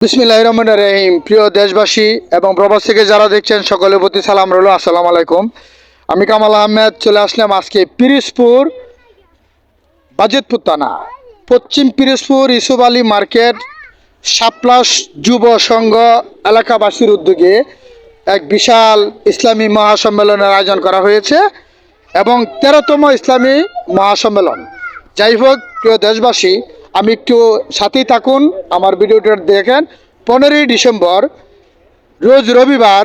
বিসমিল্লাহ রহমান রহিম। প্রিয় দেশবাসী এবং প্রবাস থেকে যারা দেখছেন, সকলের প্রতি সালাম রইল, আসসালাম আলাইকুম। আমি কামাল আহমেদ, চলে আসলাম আজকে পিরিসপুর বাজেতপুর থানা। পশ্চিম পিরিসপুর ইসুব আলী মার্কেট সাপ্লাস যুব সংঘ এলাকাবাসীর উদ্যোগে এক বিশাল ইসলামী মহাসম্মেলনের আয়োজন করা হয়েছে এবং তেরোতম ইসলামী মহাসম্মেলন। যাই হোক, প্রিয় দেশবাসী আমি একটু সাথেই থাকুন, আমার ভিডিওটা দেখেন। পনেরোই ডিসেম্বর, রোজ রবিবার,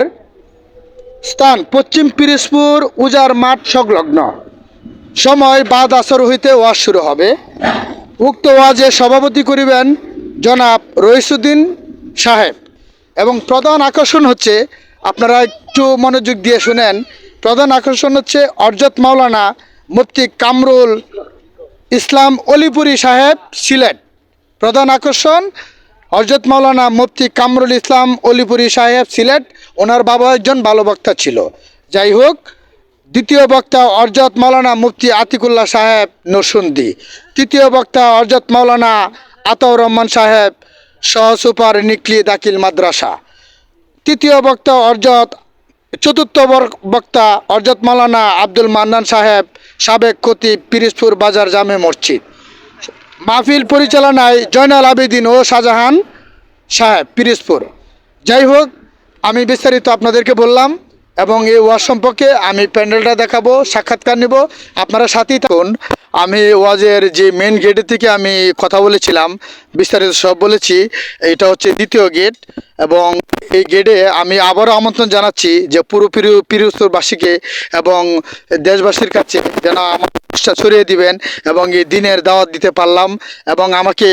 স্থান পশ্চিম পিরিসপুর উজার মাঠ সংলগ্ন। সময় বাদ আসর হইতে ওয়াজ শুরু হবে। উক্ত ওয়াজে সভাপতি করিবেন জনাব রইসুদ্দিন সাহেব। এবং প্রধান আকর্ষণ হচ্ছে, আপনারা একটু মনোযোগ দিয়ে শুনেন, প্রধান আকর্ষণ হচ্ছে অরজত মাওলানা মুফতি কামরুল ইসলাম অলিপুরি সাহেব, সিলেট। প্রধান আকর্ষণ হজরত মাওলানা মুফতি কামরুল ইসলাম অলিপুরি সাহেব, সিলেট। ওনার বাবা একজন ভালো বক্তা ছিল। যাই হোক, দ্বিতীয় বক্তা অরজত মাওলানা মুফতি আতিকুল্লাহ সাহেব নসুন্দি তৃতীয় বক্তা অরজত মাওলানা আতাউর রহমান সাহেব, সহ সুপার নিকলি দাখিল মাদ্রাসা। তৃতীয় বক্তা অরজত চতুর্থ বক্তা অরজত মাওলানা আব্দুল মান্নান সাহেব সাবেক খতিব পিরিজপুর বাজার জামে মসজিদ। মাহফিল পরিচালনায় জয়নাল আবেদিন ও শাহজাহান সাহেব পিরিজপুর। যাই হোক, আমি বিস্তারিত আপনাদেরকে বললাম এবং এই ওয়াজ সম্পর্কে আমি প্যান্ডেলটা দেখাবো, সাক্ষাৎকার নেব। আপনারা সাথেই থাকুন। আমি ওয়াজের যে মেন গেটের থেকে আমি কথা বলেছিলাম, বিস্তারিত সব বলেছি, এটা হচ্ছে দ্বিতীয় গেট এবং এই গেটে আমি আবারও আমন্ত্রণ জানাচ্ছি যে পুরো পিরু পিরুস্তরবাসীকে এবং দেশবাসীর কাছে যেন আমার ছড়িয়ে দিবেন এবং এই দিনের দাওয়াত দিতে পারলাম এবং আমাকে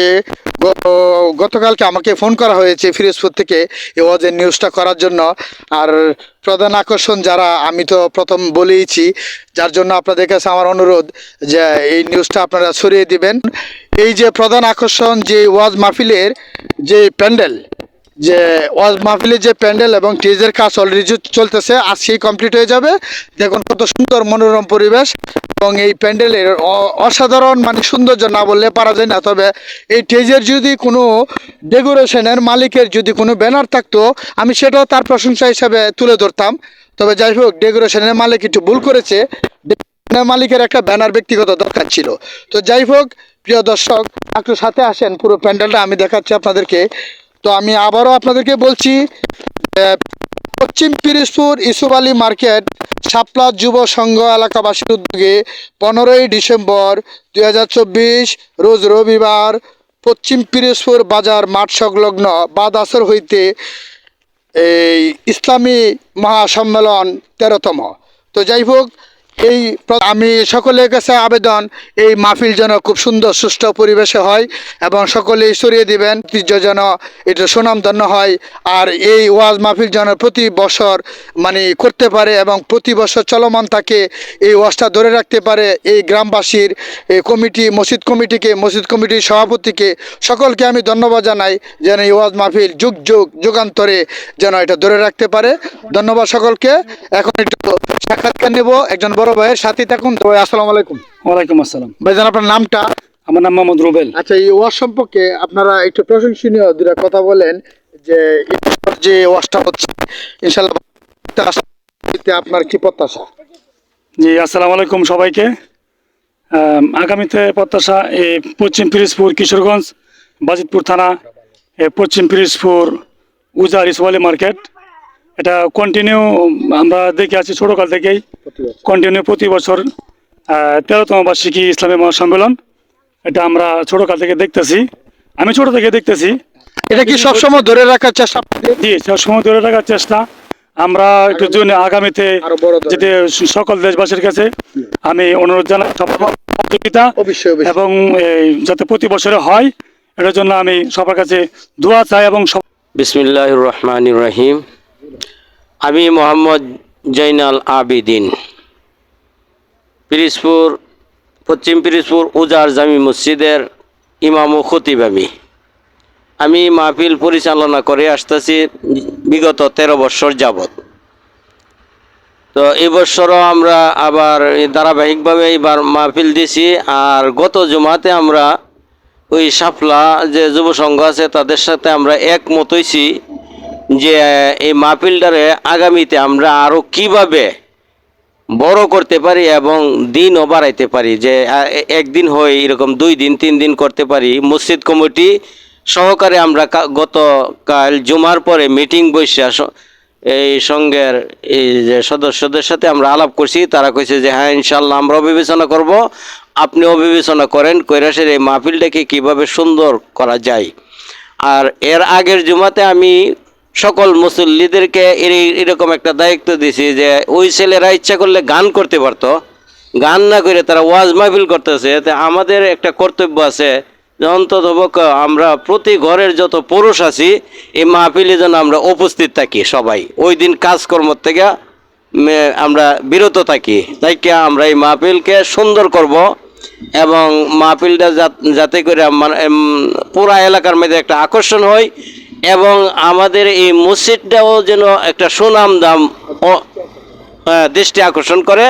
গতকালকে আমাকে ফোন করা হয়েছে ফিরোজপুর থেকে এই ওয়াজের নিউজটা করার জন্য। আর প্রধান আকর্ষণ যারা, আমি তো প্রথম বলেইছি, যার জন্য আপনাদের কাছে আমার অনুরোধ যে এই নিউজটা আপনারা ছড়িয়ে দিবেন। এই যে প্রধান আকর্ষণ যে ওয়াজ মাহফিলের যে প্যান্ডেল যে ওয়াজ মাহফিলের যে প্যান্ডেল এবং স্টেজের কাজ অলরেডি চলতেছে, আজকেই কমপ্লিট হয়ে যাবে। দেখুন কত সুন্দর মনোরম পরিবেশ এবং এই প্যান্ডেলের অসাধারণ মানে সৌন্দর্য না বললে পারা যায় না। তবে এই স্টেজের যদি কোনো ডেকোরেশনের মালিকের যদি কোনো ব্যানার থাকতো, আমি সেটাও তার প্রশংসা হিসাবে তুলে ধরতাম। তবে যাই হোক, ডেকোরেশনের মালিক একটু ভুল করেছে। ডেকোরেশনের মালিকের একটা ব্যানার ব্যক্তিগত দরকার ছিল। তো যাই হোক, প্রিয় দর্শক, একটু সাথে আসেন, পুরো প্যান্ডেলটা আমি দেখাচ্ছি আপনাদেরকে। তো আমি আবারও আপনাদেরকে বলছি পশ্চিম পিরিজপুর ইসুফ আলী মার্কেট শাপলা যুব সংঘ এলাকাবাসীর উদ্যোগে পনেরোই ডিসেম্বর দু হাজার চব্বিশ রোজ রবিবার পশ্চিম পিরিজপুর বাজার মাঠ সংলগ্ন বাদ আসর হইতে এই ইসলামী মহাসম্মেলন তেরোতম। তো যাই হোক এই আমি সকলের কাছে আবেদন, এই মাহফিল যেন খুব সুন্দর, সুষ্ঠু পরিবেশে হয় এবং সকলেই সরিয়ে দিবেন, ঐতিহ্য যেন এটা সুনামধন্য হয়। আর এই ওয়াজ মাহফিল যেন প্রতি বছর মানে করতে পারে এবং প্রতি বছর চলমান থাকে, এই ওয়াজটা ধরে রাখতে পারে এই গ্রামবাসীর কমিটি, মসজিদ কমিটিকে, মসজিদ কমিটির সভাপতিকে সকলকে আমি ধন্যবাদ জানাই যেন এই ওয়াজ মাহফিল যুগ যুগ, যুগান্তরে যেন এটা ধরে রাখতে পারে। ধন্যবাদ সকলকে। এখন একটু সাক্ষাৎকার নেব, একজন বড় ভাইয়ের সাথে থাকুন তো আসসালামু আলাইকুম। ওয়ালাইকুম আসসালাম। ভাইজান আপনার নামটা? আমার নাম মোহাম্মদ রুবেল। আচ্ছা এই ওয়াজ সম্পর্কে আপনারা একটু প্রশংসনীয় দুটা কথা বলেন যে যে ওয়াজটা হচ্ছে ইনশাল্লাহ আপনার কি প্রত্যাশা? জি আসসালামু আলাইকুম সবাইকে। আগামীতে প্রত্যাশা এই পশ্চিম পিরিজপুর কিশোরগঞ্জ বাজিতপুর থানা এ পশ্চিম পিরিজপুর উজার ইসওয়ালি মার্কেট। এটা কন্টিনিউ আমরা দেখে আছি ছোটোকাল থেকেই। কন্টিনিউ প্রতি বছর তেরোতম বার্ষিকী ইসলামী মহাসম্মেলন। এটা আমরা ছোটোকাল থেকে দেখতেছি। আমি ছোট থেকে দেখতেছি। এটা কি সবসময় ধরে রাখার চেষ্টা? জি সময় ধরে রাখার চেষ্টা। আমরা একটু জন্য আগামীতে আরও যেতে সকল দেশবাসীর কাছে আমি অনুরোধ জানাই সহযোগিতা এবং যাতে প্রতি বছরে হয় এটার জন্য আমি সবার কাছে দোয়া চাই এবং বিসমিল্লাহ রহমান রহিম। আমি মোহাম্মদ জৈনাল আবিদিন। পিরিজপুর, পশ্চিম পিরিজপুর উজার জামি মসজিদের ইমাম ও খতিব আমি। আমি মাহফিল পরিচালনা করে আসতেছি বিগত তেরো বছর যাবৎ। তো এই বছরও আমরা আবার ধারাবাহিকভাবে এবার মাহফিল দিছি, আর গত জুমাতে আমরা ওই সাফলা যে যুব সংঘ আছে তাদের সাথে আমরা একমত হইছি যে এই মাহফিলটারে আগামীতে আমরা আরও কীভাবে বড় করতে পারি এবং দিনও বাড়াইতে পারি যে একদিন হয়ে এরকম দুই দিন, তিন দিন করতে পারি। মসজিদ কমিটি সহকারে আমরা গতকাল জুমার পরে মিটিং বসে এই সঙ্গের এই যে সদস্যদের সাথে আমরা আলাপ করছি। তারা কইছে যে হ্যাঁ ইনশাল্লাহ আমরাও বিবেচনা করব। আপনিও বিবেচনা করেন কৈরাসের এই মাহফিলটাকে কীভাবে সুন্দর করা যায়। আর এর আগের জুমাতে আমি সকল মুসল্লিদেরকে এর- এরকম একটা দায়িত্ব দিছি যে ওই ছেলেরা ইচ্ছা করলে গান করতে পারতো। গান না করে তারা ওয়াজ মাহফিল করতেছে। তা আমাদের একটা কর্তব্য আছে অন্তত আমরা প্রতি ঘরের যত পুরুষ আছি, এই মাহফিলে যেন আমরা উপস্থিত থাকি সবাই। ওই দিন কাজকর্ম থেকে আমরা বিরত থাকি। তাই কি আমরা এই মাহফিলকে সুন্দর করব এবং মাহফিলটা যাতে করে পুরা এলাকার মধ্যে একটা আকর্ষণ হয়। এবং আমাদের এই মসজিদটাও যেন একটা সুনাম দাম আহ, দৃষ্টি আকর্ষণ করে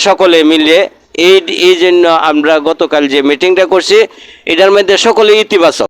সকলে মিলে। এই এই জন্য আমরা গতকাল যে মিটিংটা করছি এটার মধ্যে সকলে ইতিবাচক।